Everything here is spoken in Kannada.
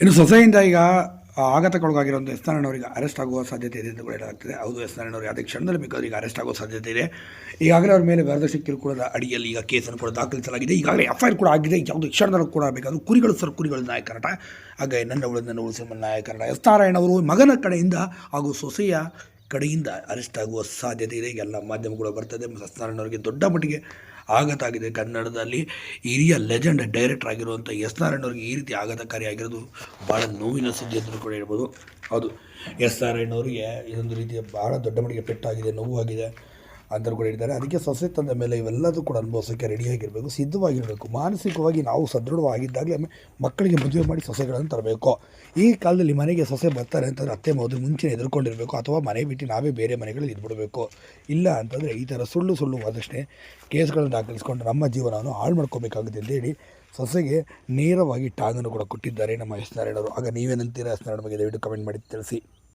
ಇನ್ನು ಸೊಸೆಯಿಂದ ಈಗ ಆಘಾತಕ್ಕೊಳಗಾಗಿರುವಂಥ ಎಸ್ ನಾರಾಯಣವರಿಗೆ ಅರೆಸ್ಟ್ ಆಗುವ ಸಾಧ್ಯತೆ ಇದೆ ಎಂದು ಕೂಡ ಹೇಳಲಾಗ್ತದೆ. ಹೌದು, ಎಸ್ ನಾರಾಯಣವರು, ಅದೇ ಕ್ಷಣದಲ್ಲಿ ಬೇಕಾದ್ರೆ ಈಗ ಅರೆಸ್ಟ್ ಆಗುವ ಸಾಧ್ಯತೆ ಇದೆ. ಈಗಾಗಲೇ ಅವರ ಮೇಲೆ ವರದಕ್ಷಿಣೆ ಕಿರುಕುಳದ ಅಡಿಯಲ್ಲಿ ಈಗ ಕೇಸನ್ನು ಕೂಡ ದಾಖಲಿಸಲಾಗಿದೆ. ಈಗಾಗಲೇ ಎಫ್ ಆರ್ ಕೂಡ ಆಗಿದೆ. ಯಾವುದು ಕ್ಷಣದಲ್ಲೂ ಕೂಡ ಬೇಕಾದರೂ ಕುರಿಗಳು ಸರ್, ಕುರಿಗಳು ನಾಯಕರಟ ಹಾಗೆ ನನ್ನ ಉಳಿದ ಉಳಿಸಿದ ನಾಯಕರಟ ಎಸ್ ನಾರಾಯಣವರು ಮಗನ ಕಡೆಯಿಂದ ಹಾಗೂ ಸೊಸೆಯ ಕಡೆಯಿಂದ ಅರೆಸ್ಟ್ ಆಗುವ ಸಾಧ್ಯತೆ ಇದೆ. ಎಲ್ಲ ಮಾಧ್ಯಮಗಳು ಬರ್ತದೆ. ಎಸ್ ನಾರಾಯಣವರಿಗೆ ದೊಡ್ಡ ಮಟ್ಟಿಗೆ ಆಘಾತ ಆಗಿದೆ ಕನ್ನಡದಲ್ಲಿ ಹಿರಿಯ ಲೆಜೆಂಡ್ ಡೈರೆಕ್ಟರ್ ಆಗಿರುವಂಥ ಎಸ್ ನಾರಾಯಣವ್ರಿಗೆ ಈ ರೀತಿ ಆಘಾತಕಾರಿಯಾಗಿರೋದು ಭಾಳ ನೋವಿನ ಸುದ್ದಿ ಅಂತ ಕೂಡ ಹೇಳ್ಬೋದು. ಹೌದು. ಎಸ್ ನಾರಾಯಣವ್ರಿಗೆ ಇದೊಂದು ರೀತಿಯ ಭಾಳ ದೊಡ್ಡ ಮಟ್ಟಿಗೆ ಪೆಟ್ಟಾಗಿದೆ ನೋವಾಗಿದೆ ಅಂತಲೂ ಕೂಡ ಹೇಳಿದ್ದಾರೆ ಅದಕ್ಕೆ ಸೊಸೆ ತಂದ ಮೇಲೆ ಇವೆಲ್ಲದೂ ಕೂಡ ಅನುಭವಿಸೋಕ್ಕೆ ರೆಡಿಯಾಗಿರಬೇಕು ಸಿದ್ಧವಾಗಿರಬೇಕು. ಮಾನಸಿಕವಾಗಿ ನಾವು ಸದೃಢವಾಗಿದ್ದಾಗಲೇ ಮಕ್ಕಳಿಗೆ ಮದುವೆ ಮಾಡಿ ಸೊಸೆಗಳನ್ನು ತರಬೇಕು. ಈ ಕಾಲದಲ್ಲಿ ಮನೆಗೆ ಸೊಸೆ ಬರ್ತಾರೆ ಅಂತಂದರೆ ಅತ್ತೆ ಮದುವೆ ಮುಂಚೆ ಎದುರ್ಕೊಂಡಿರಬೇಕು ಅಥವಾ ಮನೆ ಬಿಟ್ಟು ನಾವೇ ಬೇರೆ ಮನೆಗಳಲ್ಲಿ ಇದ್ಬಿಡಬೇಕು. ಇಲ್ಲ ಅಂತಂದರೆ ಈ ಥರ ಸುಳ್ಳು ಸುಳ್ಳು ಆದಷ್ಟೇ ಕೇಸ್ಗಳನ್ನು ದಾಖಲಿಸ್ಕೊಂಡು ನಮ್ಮ ಜೀವನವನ್ನು ಹಾಳು ಮಾಡ್ಕೋಬೇಕಾಗುತ್ತೆ ಅಂತೇಳಿ ಸೊಸೆಗೆ ನೇರವಾಗಿ ಟಾಂಗನ್ನು ಕೂಡ ಕೊಟ್ಟಿದ್ದಾರೆ ನಮ್ಮ ಎಸ್ ನಾರಾಯಣರು. ಆಗ ನೀವೇನಂತೀರಾ ಎಸ್ ನಾರಾಯಣ ಬಗ್ಗೆ ದಯವಿಟ್ಟು ಕಮೆಂಟ್ ಮಾಡಿ ತಿಳಿಸಿ.